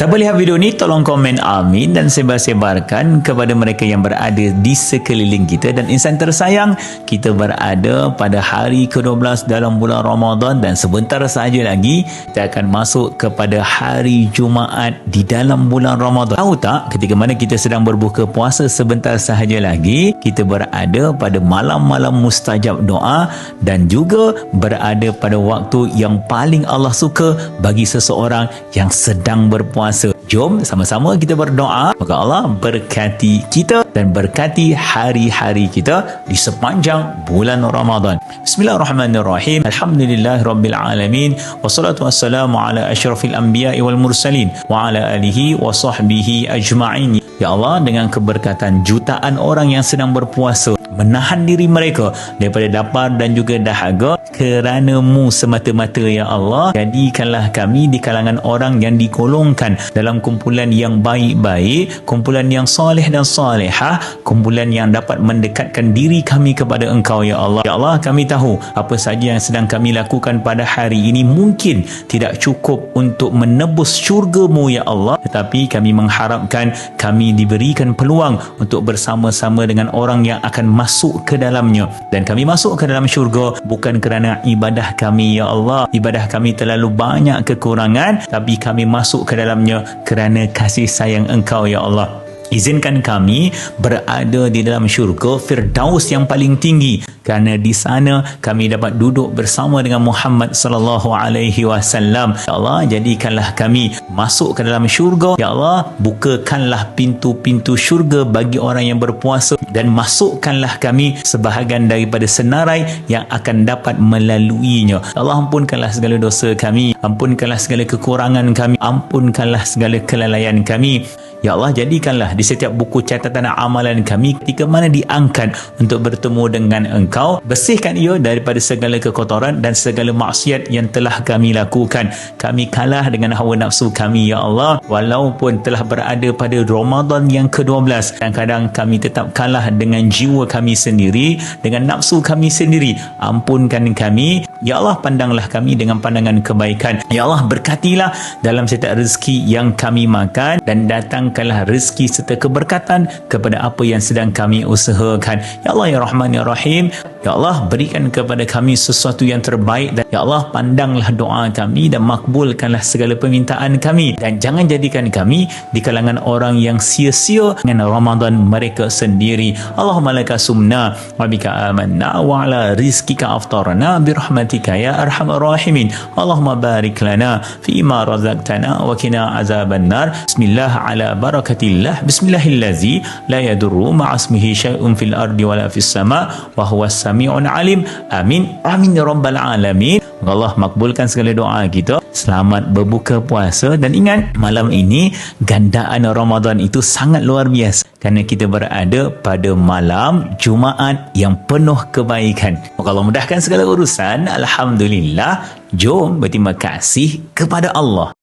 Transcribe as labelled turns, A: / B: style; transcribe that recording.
A: Siapa lihat video ni tolong komen amin dan sebar-sebarkan kepada mereka yang berada di sekeliling kita dan insan tersayang kita berada pada hari ke-12 dalam bulan Ramadan dan sebentar sahaja lagi kita akan masuk kepada hari Jumaat di dalam bulan Ramadan. Tahu tak ketika mana kita sedang berbuka puasa sebentar sahaja lagi kita berada pada malam-malam mustajab doa dan juga berada pada waktu yang paling Allah suka bagi seseorang yang sedang berpuasa puasa. Jom sama-sama kita berdoa. Maka Allah berkati kita dan berkati hari-hari kita di sepanjang bulan Ramadan. Bismillahirrahmanirrahim. Alhamdulillah Rabbil Alamin. Wassalatu wassalamu ala ashrafil anbiya wal mursalin. Wa ala alihi wa sahbihi ajma'in. Ya Allah, dengan keberkatan jutaan orang yang sedang berpuasa, menahan diri mereka daripada dapar dan juga dahaga. Kerana mu semata-mata ya Allah jadikanlah kami di kalangan orang yang dikolongkan dalam kumpulan yang baik-baik kumpulan yang soleh dan solehah kumpulan yang dapat mendekatkan diri kami kepada engkau ya Allah. Ya Allah kami tahu apa saja yang sedang kami lakukan pada hari ini mungkin tidak cukup untuk menebus syurgamu ya Allah. Tetapi kami mengharapkan kami diberikan peluang untuk bersama-sama dengan orang yang akan masuk ke dalamnya. Dan kami masuk ke dalam syurga bukan kerana ibadah kami ya Allah. Ibadah kami terlalu banyak kekurangan tapi kami masuk ke dalamnya kerana kasih sayang engkau ya Allah Izinkan kami berada di dalam syurga Firdaus yang paling tinggi kerana di sana kami dapat duduk bersama dengan Muhammad sallallahu alaihi wasallam. Ya Allah, jadikanlah kami masuk ke dalam syurga. Ya Allah, bukakanlah pintu-pintu syurga bagi orang yang berpuasa dan masukkanlah kami sebahagian daripada senarai yang akan dapat melaluinya. Ya Allah, ampunkanlah segala dosa kami, ampunkanlah segala kekurangan kami, ampunkanlah segala kelalaian kami. Ya Allah jadikanlah di setiap buku catatan amalan kami ketika mana diangkat untuk bertemu dengan engkau bersihkan ia daripada segala kekotoran dan segala maksiat yang telah kami lakukan. Kami kalah dengan hawa nafsu kami Ya Allah walaupun telah berada pada Ramadan yang ke-12 kadang-kadang kami tetap kalah dengan jiwa kami sendiri dengan nafsu kami sendiri. Ampunkan kami. Ya Allah pandanglah kami dengan pandangan kebaikan. Ya Allah berkatilah dalam setiap rezeki yang kami makan dan datang datangkanlah rezeki serta keberkatan kepada apa yang sedang kami usahakan. Ya Allah ya Rahman ya Rahim. Ya Allah berikan kepada kami sesuatu yang terbaik dan Ya Allah pandanglah doa kami dan makbulkanlah segala permintaan kami dan jangan jadikan kami di kalangan orang yang sia-sia dengan Ramadan mereka sendiri. Allahumma laka sumna wa bika amanna wa ala rizkika aftarna bi rahmatika ya arhamar rahimin. Allahumma barik lana fi ma razaqtana wa qina azaban nar. Bismillah ala barakatillah bismillahillazi la yadurru ma'asmihi syai'un fil ardi wala fis sama wa huwa sami'un alim amin amin ya rabbal alamin Allah makbulkan segala doa kita selamat berbuka puasa dan ingat malam ini gandaan Ramadan itu sangat luar biasa kerana kita berada pada malam Jumaat yang penuh kebaikan. Moga Allah mudahkan segala urusan. Alhamdulillah. Jom berterima kasih kepada Allah.